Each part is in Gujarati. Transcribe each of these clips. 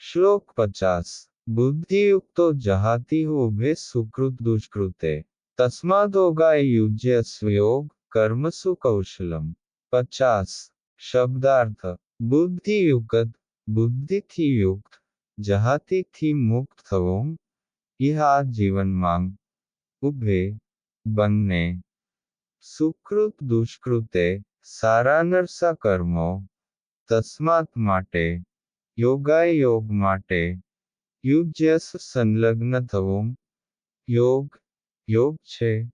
શ્લોક પચાસ બુદ્ધિયુક્તો જહાતિ ઉભે સુકૃત દુષ્કૃતે તસ્માદોગાય યુજ્ય સ્વયોગ કર્મસુ કૌશલમ પચાસ શબ્દાર્થ બુદ્ધિયુક્ત બુદ્ધિથી યુક્ત જહાતિથી મુક્ત થવું ઇહ આ જીવનમાં ઉભે બંને સુકૃત દુષ્કૃતે સારા નરસા કર્મો તસ્માત માટે યોગાય યોગ માટે યુજ્યસ સંલગ્ન થવું. યોગ યોગ છે.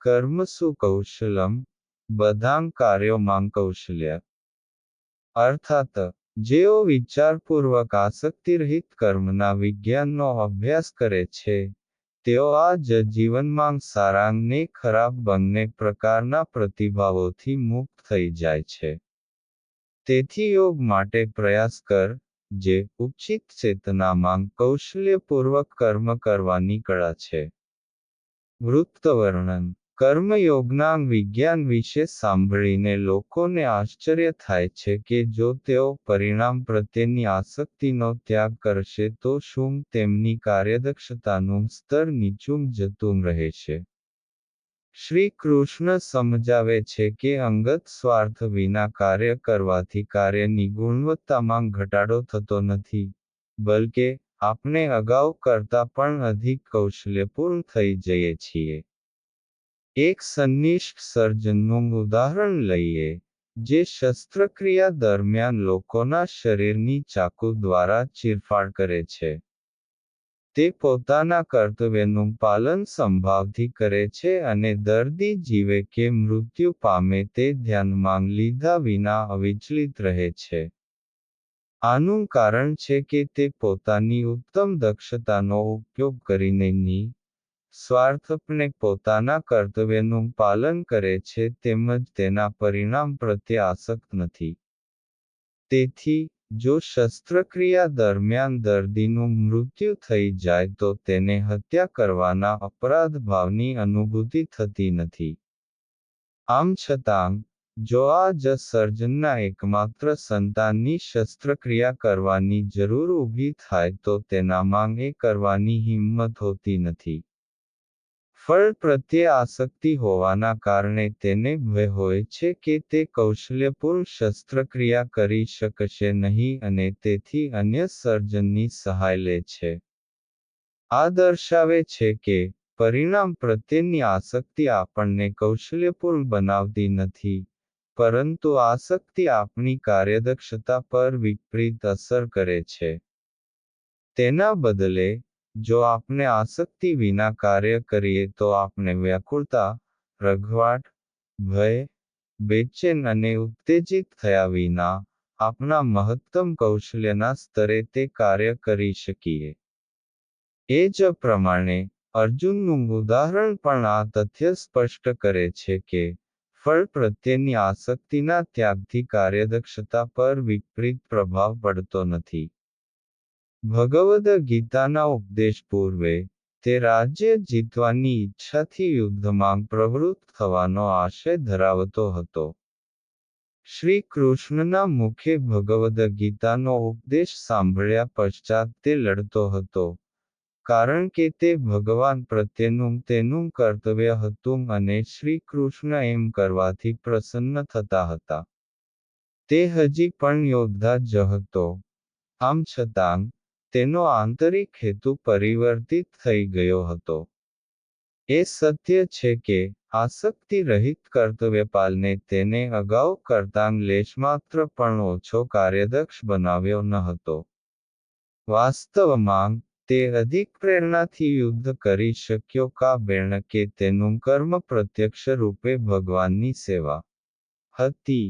કર્મસુ કૌશલમ? બધાં કાર્યોમાં કૌશલ્ય. અર્થાત, જેઓ વિચારપૂર્વક આસક્તિરહિત કર્મના વિજ્ઞાનનો અભ્યાસ કરે છે, તેઓ આ જ જીવનમાં સારાંગને ખરાબ બંને પ્રકારના પ્રતિભાવોથી મુક્ત થઈ જાય છે. તેથી યોગ માટે પ્રયાસ કર. જે ઉચિત ચેતનામાં કૌશલ્યપૂર્વક કર્મ કરવાની કળા છે. વૃત્તવર્ણન. કર્મયોગના વિજ્ઞાન વિશે સાંભળીને લોકોને આશ્ચર્ય થાય છે કે જો તેઓ પરિણામ પ્રત્યેની આસક્તિનો ત્યાગ કરશે તો શું તેમની કાર્યદક્ષતાનું સ્તર નીચું જતું રહેશે શ્રી કૃષ્ણ સમજાવે છે કે અંગત સ્વાર્થ વિના કાર્ય કરવાથી કાર્યની ગુણવત્તામાં ઘટાડો થતો નથી. બલકે, આપણે અગાઉ કરતા પણ અધિક કૌશલ્યપૂર્ણ થઈ જઈએ છીએ. એક સંનિષ્ઠ સર્જનનું ઉદાહરણ લઈએ, જે શસ્ત્રક્રિયા દરમિયાન લોકોના શરીરની ચાકુ દ્વારા ચીરફાડ કરે છે. તે પોતાના કર્તવ્યનું પાલન સંભાવથી કરે છે અને દર્દી જીવે કે મૃત્યુ પામે તે ધ્યાનમાં લીધા વિના અવિચલિત રહે છે. આનું કારણ છે કે તે પોતાની ઉત્તમ દક્ષતાનો ઉપયોગ કરીને ની સ્વાર્થપણે પોતાના કર્તવ્યનું પાલન કરે છે તેમજ તેના પરિણામ પ્રત્યે આસક્ત નથી. તેથી જો શસ્ત્રક્રિયા દરમિયાન દર્દીનું મૃત્યુ થઈ જાય તો તેને હત્યા કરવાના અપરાધ ભાવની અનુભૂતિ થતી નથી. આમ છતાં, જો આ જ સર્જનના એકમાત્ર સંતાનની શસ્ત્રક્રિયા કરવાની જરૂર ઊભી થાય તો તેનામાં એ કરવાની હિંમત હોતી નથી. ફળ પ્રત્યે આસક્તિ હોવાના કારણે તેને ભય હોય છે કે તે કૌશલ્યપૂર્ણ શસ્ત્રક્રિયા કરી શકશે નહીં અને તેથી અન્ય સર્જનની સહાય લે છે. આ દર્શાવે છે કે પરિણામ પ્રત્યેની આસક્તિ આપણને કૌશલ્યપૂર્ણ બનાવતી નથી, પરંતુ આસક્તિ આપણી કાર્યદક્ષતા પર વિપરીત અસર કરે છે. તેના બદલે જો આપણે આસક્તિ વિના કાર્ય કરીએ તો આપણે વ્યાકુળતા, રઘવાટ, ભય, બેચેન અને ઉત્તેજિત થયા વિના આપણા મહત્તમ કૌશલ્યના સ્તરે તે કાર્ય કરી શકીએ. એ જ પ્રમાણે અર્જુનનું ઉદાહરણ પણ આ તથ્ય સ્પષ્ટ કરે છે કે ફળ પ્રત્યેની આસક્તિના ત્યાગથી કાર્યદક્ષતા પર વિપરીત પ્રભાવ પડતો નથી. ભગવદ ગીતાના ઉપદેશ પૂર્વે તે રાજ્ય જીતવાની ઈચ્છાથી યુદ્ધમાં પ્રવૃત્ત થવાનો આશય ધરાવતો હતો. શ્રી કૃષ્ણના મુખે ભગવદ ગીતાનો ઉપદેશ સાંભળ્યા પશ્ચાત તે લડતો હતો, કારણ કે તે ભગવાન પ્રત્યેનું તેનું કર્તવ્ય હતું અને શ્રી કૃષ્ણ એમ કરવાથી પ્રસન્ન થતા હતા. તે હજી પણ યોદ્ધા જ હતો. આમ છતાં તેનો આંતરિક હેતુ પરિવર્તિત થઈ ગયો હતો. એ સત્ય છે કે આસક્તિ રહિત કર્તવ્યપાલને તેને અગાઉ કરતાં લેશમાત્ર પણ ઓછો કાર્યદક્ષ બનાવ્યો ન હતો. વાસ્તવમાં, તે અધિક પ્રેરણાથી યુદ્ધ કરી શક્યો કા બેણ કે તેનું કર્મ પ્રત્યક્ષ રૂપે ભગવાનની સેવા હતી.